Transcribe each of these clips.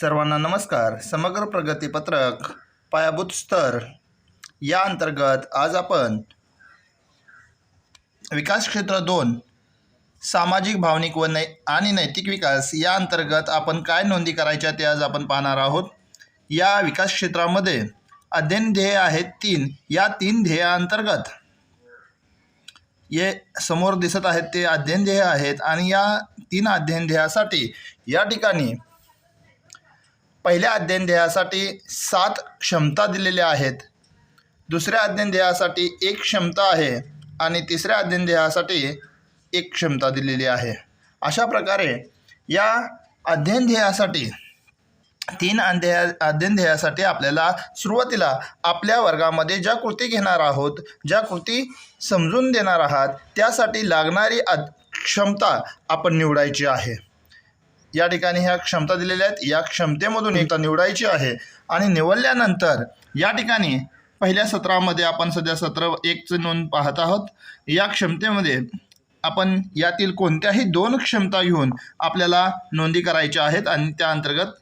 सर्वांना नमस्कार. समग्र प्रगती पत्रक पायाभूत स्तर या अंतर्गत आज आपण विकास क्षेत्र दोन सामाजिक भावनिक व नै आणि नैतिक विकास या अंतर्गत आपण काय नोंदी करायच्या ते आज आपण पाहणार आहोत. या विकास क्षेत्रामध्ये अध्ययन ध्येय आहेत तीन. या तीन ध्येयाअंतर्गत ये समोर दिसत आहेत ते अध्ययन ध्येय आहेत आणि या तीन अध्ययन ध्येयासाठी या ठिकाणी पहिल्या अध्ययन ध्येयासाठी सात क्षमता दिलेल्या आहेत. दुसऱ्या अध्ययन ध्येयासाठी एक क्षमता आहे आणि तिसऱ्या अध्ययन ध्येयासाठी एक क्षमता दिलेली आहे. अशा प्रकारे या अध्ययन ध्येयासाठी तीन अध्यया अध्ययन ध्येयासाठी आपल्याला सुरुवातीला आपल्या वर्गामध्ये ज्या कृती घेणार आहोत ज्या कृती समजून देणार आहात त्यासाठी लागणारी अ क्षमता आपण निवडायची आहे. या ठिकाणी ह्या क्षमता दिलेल्या आहेत. या क्षमतेमधून एकता निवडायची आहे आणि निवडल्यानंतर या ठिकाणी पहिल्या सत्रामध्ये आपण सध्या सत्र एकचं नोंद पाहत आहोत. या क्षमतेमध्ये आपण यातील कोणत्याही दोन क्षमता घेऊन आपल्याला नोंदी करायच्या आहेत आणि त्या अंतर्गत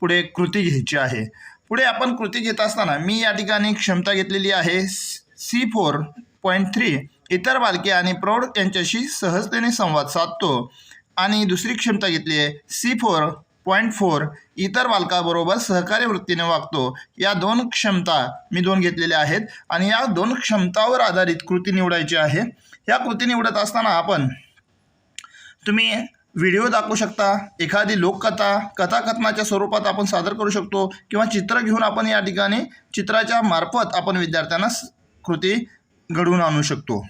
पुढे कृती घ्यायची आहे. पुढे आपण कृती घेत असताना मी या ठिकाणी क्षमता घेतलेली आहे सी फोर पॉईंट थ्री. इतर बालके आणि प्रौढ यांच्याशी सहजतेने संवाद साधतो. आणि दुसरी क्षमता घेतली आहे. सी फोर पॉईंट फोर इतर बालकाबरोबर सहकार्य वृत्तीने वागतो. या दोन क्षमता मी दोन घेतलेल्या आहेत आणि या दोन क्षमतावर आधारित कृती निवडायची आहे. या कृती निवडत असताना आपण तुम्ही व्हिडिओ दाखवू शकता एखादी लोककथा कथाकथनाच्या स्वरूपात आपण सादर करू शकतो किंवा चित्र घेऊन आपण या ठिकाणी चित्राच्या मार्फत आपण विद्यार्थ्यांना कृती घडवून आणू शकतो.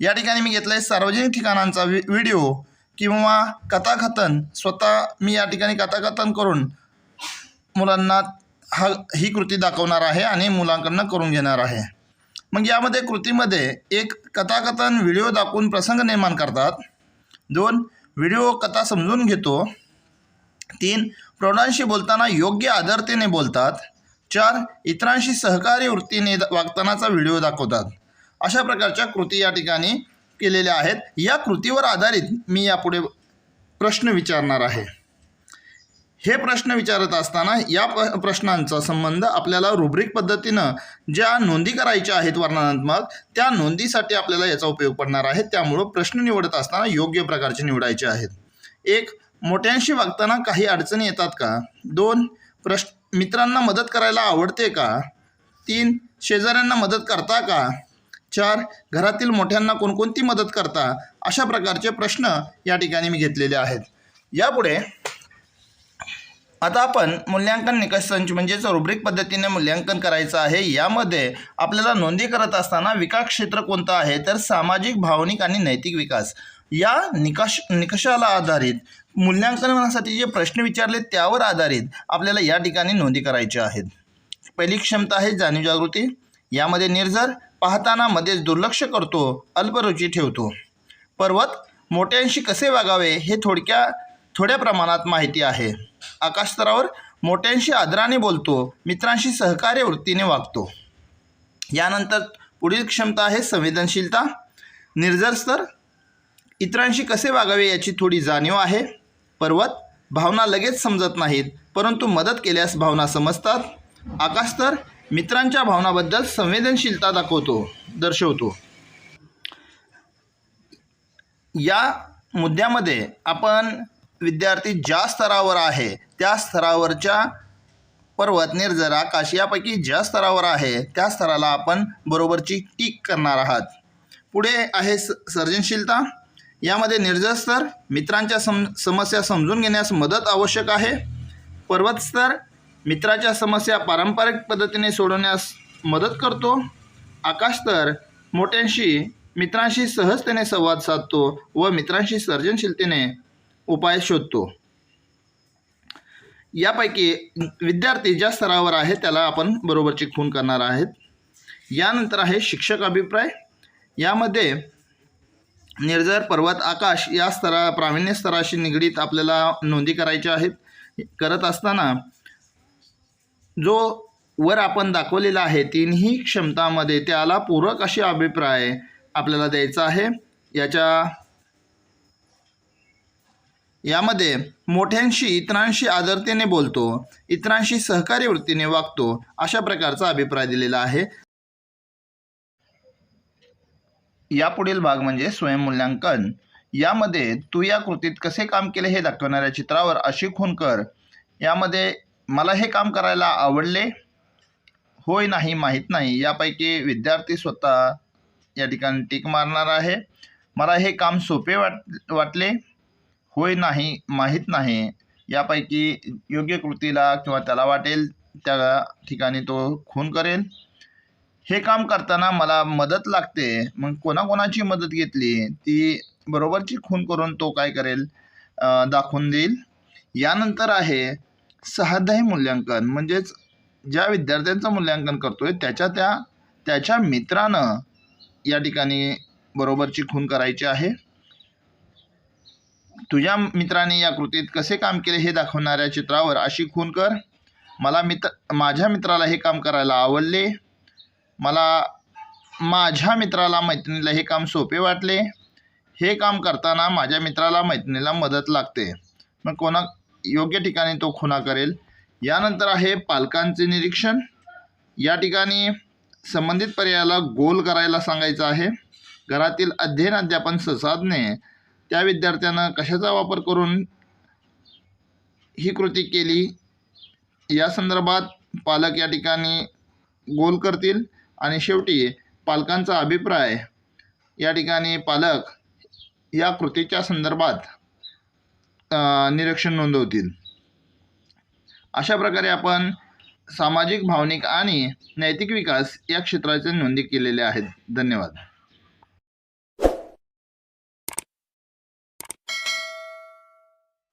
या ठिकाणी मी घेतलं आहे सार्वजनिक ठिकाणांचा वि व्हिडिओ. किंवा कथाकथन स्वतः मी या ठिकाणी कथाकथन करून मुलांना हा ही कृती दाखवणार आहे आणि मुलांकडनं करून घेणार आहे. मग यामध्ये कृतीमध्ये एक कथाकथन व्हिडिओ दाखवून प्रसंग निर्माण करतात. दोन व्हिडिओ कथा समजून घेतो. तीन प्रौढांशी बोलताना योग्य आदरतेने बोलतात. चार इतरांशी सहकारी वृत्तीने वागतानाचा व्हिडिओ दाखवतात. अशा प्रकारच्या कृती या ठिकाणी केलेल्या आहेत. या कृतीवर आधारित मी यापुढे प्रश्न विचारणार आहे. हे प्रश्न विचारत असताना या प्रश्नांचा संबंध आपल्याला रुब्रिक पद्धतीनं ज्या नोंदी करायच्या आहेत वर्णनात्मक त्या नोंदीसाठी आपल्याला याचा उपयोग पडणार आहे. त्यामुळं प्रश्न निवडत असताना योग्य प्रकारचे निवडायचे आहेत. एक मोठ्यांशी वागताना काही अडचणी येतात का? दोन प्रश्न मित्रांना मदत करायला आवडते का? तीन शेजाऱ्यांना मदत करता का? चार घरातील मोठ्यांना कोणकोणती मदत करता अशा प्रकारचे प्रश्न या ठिकाणी मी घेतलेले आहेत. यापुढे आता आपण मूल्यांकन निकष संच म्हणजेच रुब्रिक पद्धतीने मूल्यांकन करायचं आहे. यामध्ये आपल्याला नोंदी करत असताना विकास क्षेत्र कोणतं आहे? तर सामाजिक भावनिक आणि नैतिक विकास. या निकष निकषाला आधारित मूल्यांकनासाठी जे प्रश्न विचारले त्यावर आधारित आपल्याला या ठिकाणी नोंदी करायच्या आहेत. पहिली क्षमता आहे जाणीव जागृती यामध्ये निर्जर पाहताना मध्येच दुर्लक्ष करतो अल्परुची ठेवतो. पर्वत मोठ्यांशी कसे वागावे हे थोडक्या थोड्या प्रमाणात माहिती आहे. आकाशस्तरावर मोठ्यांशी आदराने बोलतो मित्रांशी सहकार्य वृत्तीने वागतो. यानंतर पुढील क्षमता आहे संवेदनशीलता. निर्जर स्तर इतरांशी कसे वागावे याची थोडी जाणीव आहे. पर्वत भावना लगेच समजत नाहीत परंतु मदत केल्यास भावना समजतात. आकाशस्तर मित्रांच्या भावनाबद्दल संवेदनशीलता दाखवतो दर्शवतो. या मुद्द्यामध्ये आपण विद्यार्थी ज्या स्तरावर आहे त्या स्तरावरच्या पर्वत निर्जरा काशियापैकी ज्या स्तरावर आहे त्या स्तराला आपण बरोबरची टीक करणार आहात. पुढे आहे स सर्जनशीलता. यामध्ये निर्जर स्तर मित्रांच्या सम समस्या समजून घेण्यास मदत आवश्यक आहे. पर्वतस्तर मित्राच्या समस्या पारंपरिक पद्धतीने सोडवण्यास मदत करतो. आकाश तर मोठ्यांशी मित्रांशी सहजतेने संवाद साधतो व मित्रांशी सर्जनशीलतेने उपाय शोधतो. यापैकी विद्यार्थी ज्या स्तरावर आहे त्याला आपण बरोबरची खून करणार आहेत. यानंतर आहे शिक्षक अभिप्राय. यामध्ये निर्जर पर्वत आकाश या स्तरा प्रावीण्य स्तराशी निगडीत आपल्याला नोंदी करायच्या आहेत. करत असताना जो वर आपण दाखवलेला आहे तीनही क्षमतामध्ये त्याला पूरक असे अभिप्राय आपल्याला द्यायचा आहे. याच्या यामध्ये मोठ्यांशी इतरांशी आदरतेने बोलतो इतरांशी सहकारी वृत्तीने वागतो अशा प्रकारचा अभिप्राय दिलेला आहे. यापुढील भाग म्हणजे स्वयंमूल्यांकन यामध्ये तू या कृतीत कसे काम केले हे दाखवणाऱ्या चित्रावर अशी खून कर. यामध्ये मला हे काम करायला आवडले? होय नाही माहीत नाही. यापैकी विद्यार्थी स्वतः या ठिकाणी टिक मारणार आहे. मला हे काम सोपे वाट वाटले? होय नाही माहीत नाही. यापैकी योग्य कृतीला किंवा त्याला वाटेल त्या ठिकाणी तो खून करेल. हे काम करताना मला मदत लागते. मग कोणाकोणाची मदत घेतली? ती बरोबरची खून करून तो काय करेल? दाखवून देईल. यानंतर आहे सहाध्यायी मूल्यांकन म्हणजेच ज्या विद्यार्थ्यांचं मूल्यांकन करतोय त्याच्या त्या त्याच्या मित्रानं या ठिकाणी बरोबरची खून करायची आहे. तुझ्या मित्राने या कृतीत कसे काम केले हे दाखवणाऱ्या चित्रावर अशी खून कर. मला मित्र माझ्या मित्राला हे काम करायला आवडले. मला माझ्या मित्राला मैत्रिणीला हे काम सोपे वाटले. हे काम करताना माझ्या मित्राला मैत्रिणीला मदत लागते. मग कोणा योग्य ठिकाणी तो खुना करेल. यानंतर आहे पालकांचे निरीक्षण. या ठिकाणी संबंधित पर्यायाला गोल करायला सांगायचं आहे. घरातील अध्ययन अध्यापन संसाधने त्या विद्यार्थ्यानं कशाचा वापर करून ही कृती केली? या संदर्भात पालक या ठिकाणी गोल करतील. आणि शेवटी पालकांचा अभिप्राय. या ठिकाणी पालक या कृतीच्या संदर्भात निरीक्षण नोंदवतील. अशा प्रकारे आपण सामाजिक भावनिक आणि नैतिक विकास या क्षेत्राचे नोंदी केलेल्या आहेत. धन्यवाद.